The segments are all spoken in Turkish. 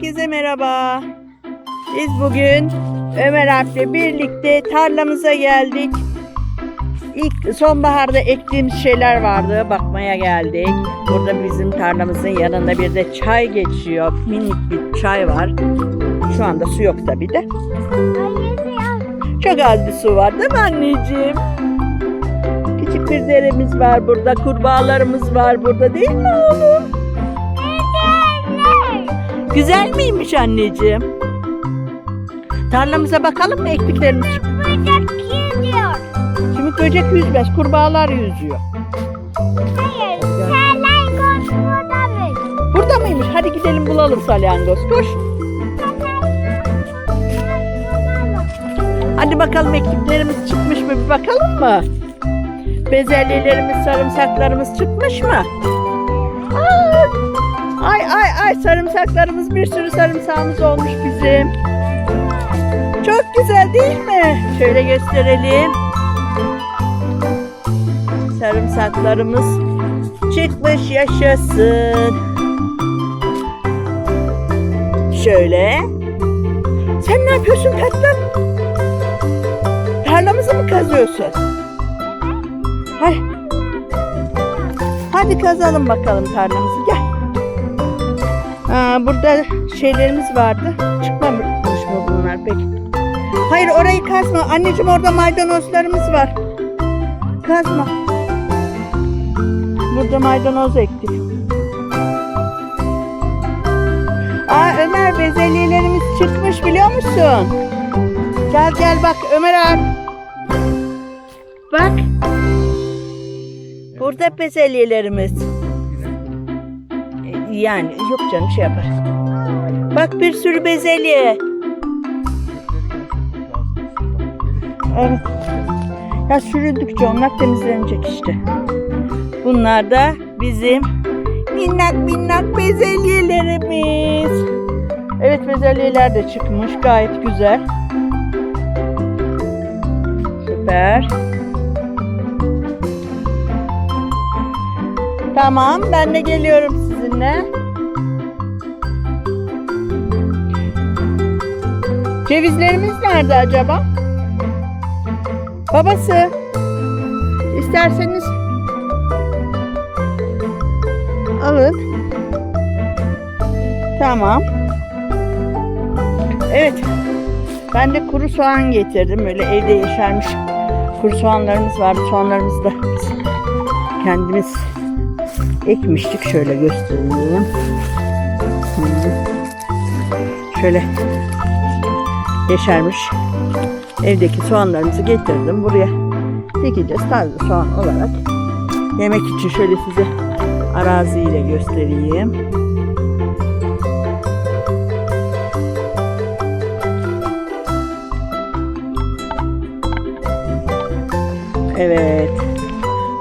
Herkese merhaba. Biz bugün Ömer Alp'le birlikte tarlamıza geldik. İlk sonbaharda ektiğimiz şeyler vardı. Bakmaya geldik. Burada bizim tarlamızın yanında bir de çay geçiyor. Minik bir çay var. Şu anda su yok tabii de. Çok az bir su var değil mi anneciğim? Küçük bir deremiz var burada. Kurbağalarımız var burada değil mi oğlum? Güzel miymiş anneciğim? Tarlamıza bakalım mı ektiklerimiz? Şimdi böcek yüzmez, kurbağalar yüzüyor. Burada mıymış? Hadi gidelim bulalım salyangoz. Koş. Hadi bakalım ektiklerimiz çıkmış mı bir bakalım mı? Bezelyelerimiz, sarımsaklarımız çıkmış mı? Ay sarımsaklarımız bir sürü sarımsağımız olmuş bizim. Çok güzel değil mi? Şöyle gösterelim. Sarımsaklarımız çıkmış yaşasın. Şöyle. Sen ne yapıyorsun tatlım? Tarlamızı mı kazıyorsun? Hay. Hadi kazalım bakalım tarlamızı. Gel. Aa, burada şeylerimiz vardı. Çıkmamış mı bunlar peki? Hayır orayı kazma. Anneciğim orada maydanozlarımız var. Kazma. Burada maydanoz ektik. Aa Ömer bezelyelerimiz çıkmış biliyor musun? Gel gel bak Ömer abi. Bak. Burada bezelyelerimiz. Yani yok canım şey yapar. Bak bir sürü bezelye. Evet. Ya sürüldükçe onlar temizlenecek işte. Bunlar da bizim minnak minnak bezelyelerimiz. Evet bezelyeler de çıkmış gayet güzel. Süper. Tamam ben de geliyorum sizinle. Cevizlerimiz nerede acaba? Babası. İsterseniz alın. Tamam. Evet. Ben de kuru soğan getirdim. Böyle evde yeşermiş kuru soğanlarımız vardı. Soğanlarımızı da kendimiz ekmiştik. Şöyle göstereyim. Şöyle yeşermiş evdeki soğanlarımızı getirdim. Buraya dikeceğiz taze soğan olarak. Yemek için şöyle size araziyle göstereyim. Evet.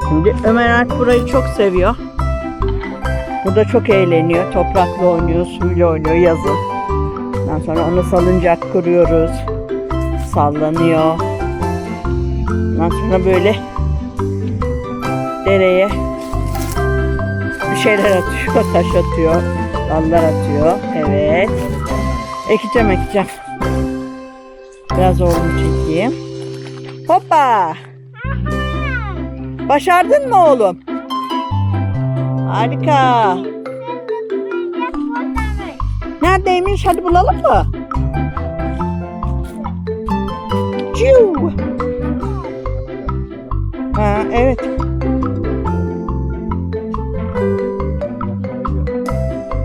Şimdi Ömer Alp burayı çok seviyor. Burada çok eğleniyor. Toprakla oynuyor, suyla oynuyor yazın. Ondan sonra onu salıncak kuruyoruz. Sallanıyor. Ondan sonra böyle dereye bir şeyler atıyor, taş atıyor, dallar atıyor. Evet. Ekeceğim, ekeceğim. Biraz oğlumu çekeyim. Hoppa! Başardın mı oğlum? Harika. Neredeymiş? Hadi bulalım mı? Ciu. Ha, evet.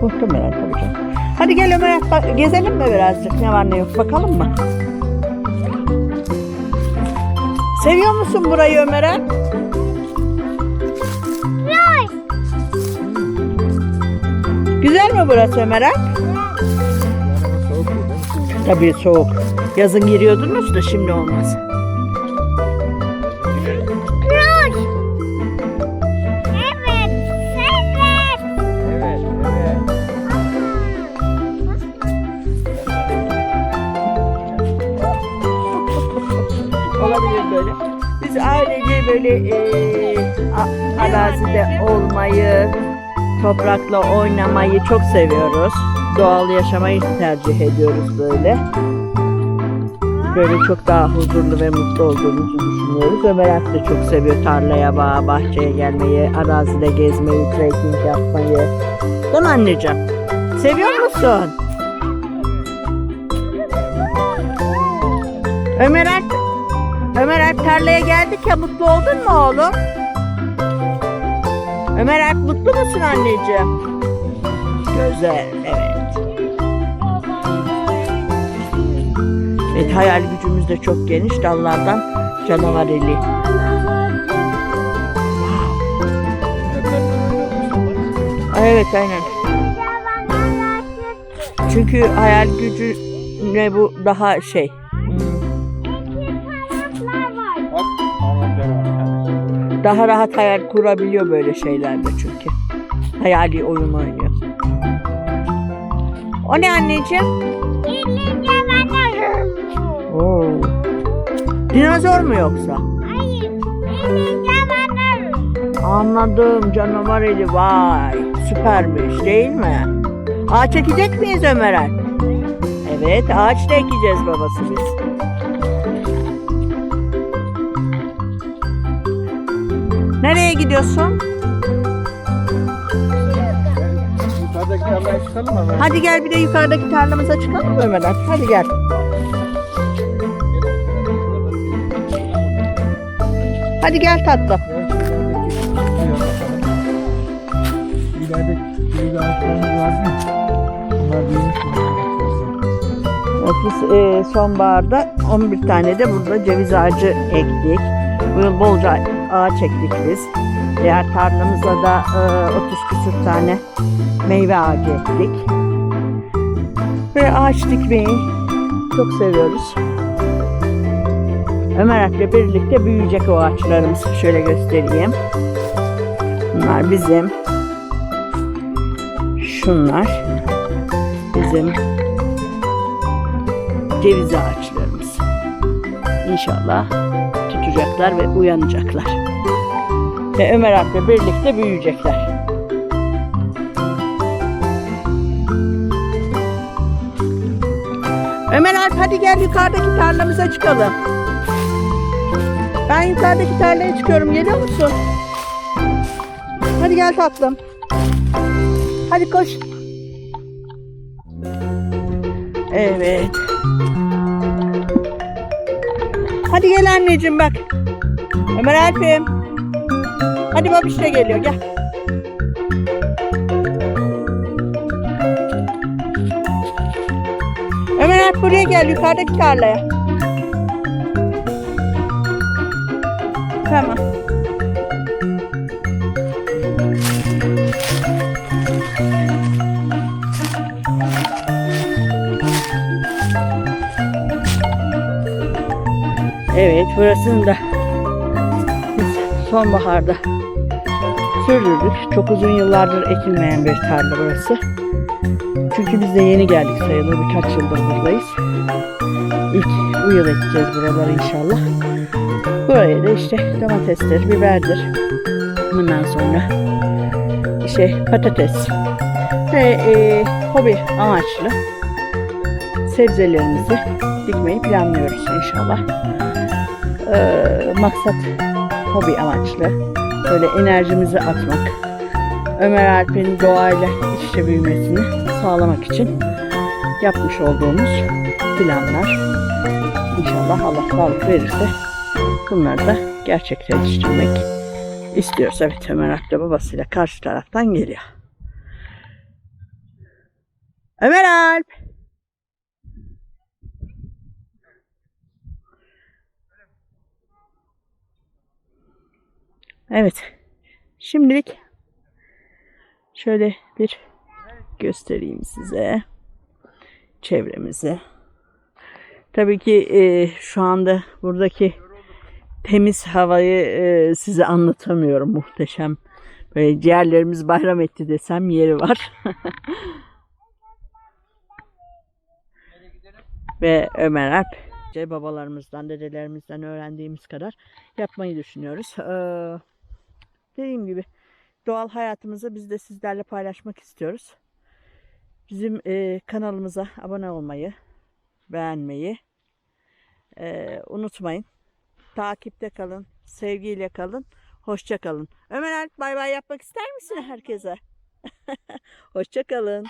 Muhtemelen tabii canım. Hadi gel Ömer gezelim mi birazcık ne var ne yok bakalım mı? Seviyor musun burayı Ömer'e? Güzel mi burası Ömer'e? Tabii soğuk. Yazın giriyordunuz da şimdi olmaz. Evet, evet. Olabilir böyle. Biz ailece böyle e, a- arazide olmayı, Toprakla oynamayı çok seviyoruz. Doğal yaşamayı tercih ediyoruz böyle. Böyle çok daha huzurlu ve mutlu olduğumuzu düşünüyoruz. Ömer Alp de çok seviyor tarlaya, bağa, bahçeye gelmeyi, arazide gezmeyi, trekking yapmayı. Değil mi anneciğim? Seviyor musun? Ömer Alp, Ömer Alp tarlaya geldik ya mutlu oldun mu oğlum? Ömer Alp mutlu musun anneciğim? Güzel, evet. Evet hayal gücümüz de çok geniş dallardan canavar eli. Evet aynen. Çünkü hayal gücüne bu daha şey. Daha rahat hayal kurabiliyor böyle şeylerde çünkü. Hayali oyun oynuyor. O ne anneciğim? Oo. Dinozor mu yoksa? Anladım canavar eli vay süpermiş değil mi? Ağaç ekecek miyiz Ömer Alp? Evet ağaç da ekeceğiz babası biz. Nereye gidiyorsun? Hadi gel bir de yukarıdaki tarlamıza çıkalım mı Ömer? Hadi gel. Hadi gel tatlım. İleride büyük ağaçlarımız var mı? Bunlar büyümüş biz sonbaharda 11 tane de burada ceviz ağacı ektik. Yıl bolca ağaç ektik biz. Diğer tarlamıza da e, 30 küsür tane meyve ağacı ektik. Ve ağaç dikmeyi çok seviyoruz. Ömer Alp'le birlikte büyüyecek o ağaçlarımız. Şöyle göstereyim. Bunlar bizim. Şunlar bizim ceviz ağaçlarımız. İnşallah tutacaklar ve uyanacaklar. Ve Ömer Alp'le birlikte büyüyecekler. Ömer Alp hadi gel yukarıdaki tarlamıza çıkalım. Ben yukarıdaki tarlaya çıkıyorum. Geliyor musun? Hadi gel tatlım. Hadi koş. Evet. Hadi gel anneciğim bak. Ömer Alp'im. Hadi babiş de geliyor gel. Ömer Alp buraya gel yukarıdaki tarlaya. Tamam. Evet burasını da sonbaharda sürdürdük. Çok uzun yıllardır ekilmeyen bir tarla burası. Çünkü biz de yeni geldik sayılır. Birkaç yıldır buradayız. İlk bu yıl ekeceğiz buraları inşallah. Buraya da işte domatestir, biberdir. Bundan sonra işte patates ve e, hobi amaçlı sebzelerimizi dikmeyi planlıyoruz inşallah. Ee, maksat hobi amaçlı. Böyle enerjimizi atmak. Ömer Alp'in doğayla iç içe büyümesini sağlamak için yapmış olduğumuz planlar. İnşallah Allah sağlık verirse bunları da gerçekleştirmek istiyoruz. Evet Ömer Alp de babasıyla karşı taraftan geliyor. Ömer Alp! Evet. Şimdilik şöyle bir göstereyim size çevremizi. Tabii ki e, şu anda buradaki temiz havayı e, size anlatamıyorum. Muhteşem. Böyle ciğerlerimiz bayram etti desem yeri var. Ve Ömer Alp babalarımızdan, dedelerimizden öğrendiğimiz kadar yapmayı düşünüyoruz. Ee, dediğim gibi doğal hayatımızı biz de sizlerle paylaşmak istiyoruz. Bizim e, kanalımıza abone olmayı, beğenmeyi e, unutmayın. Takipte kalın, sevgiyle kalın, hoşça kalın. Ömer Alp bay bay yapmak ister misin herkese? hoşça kalın.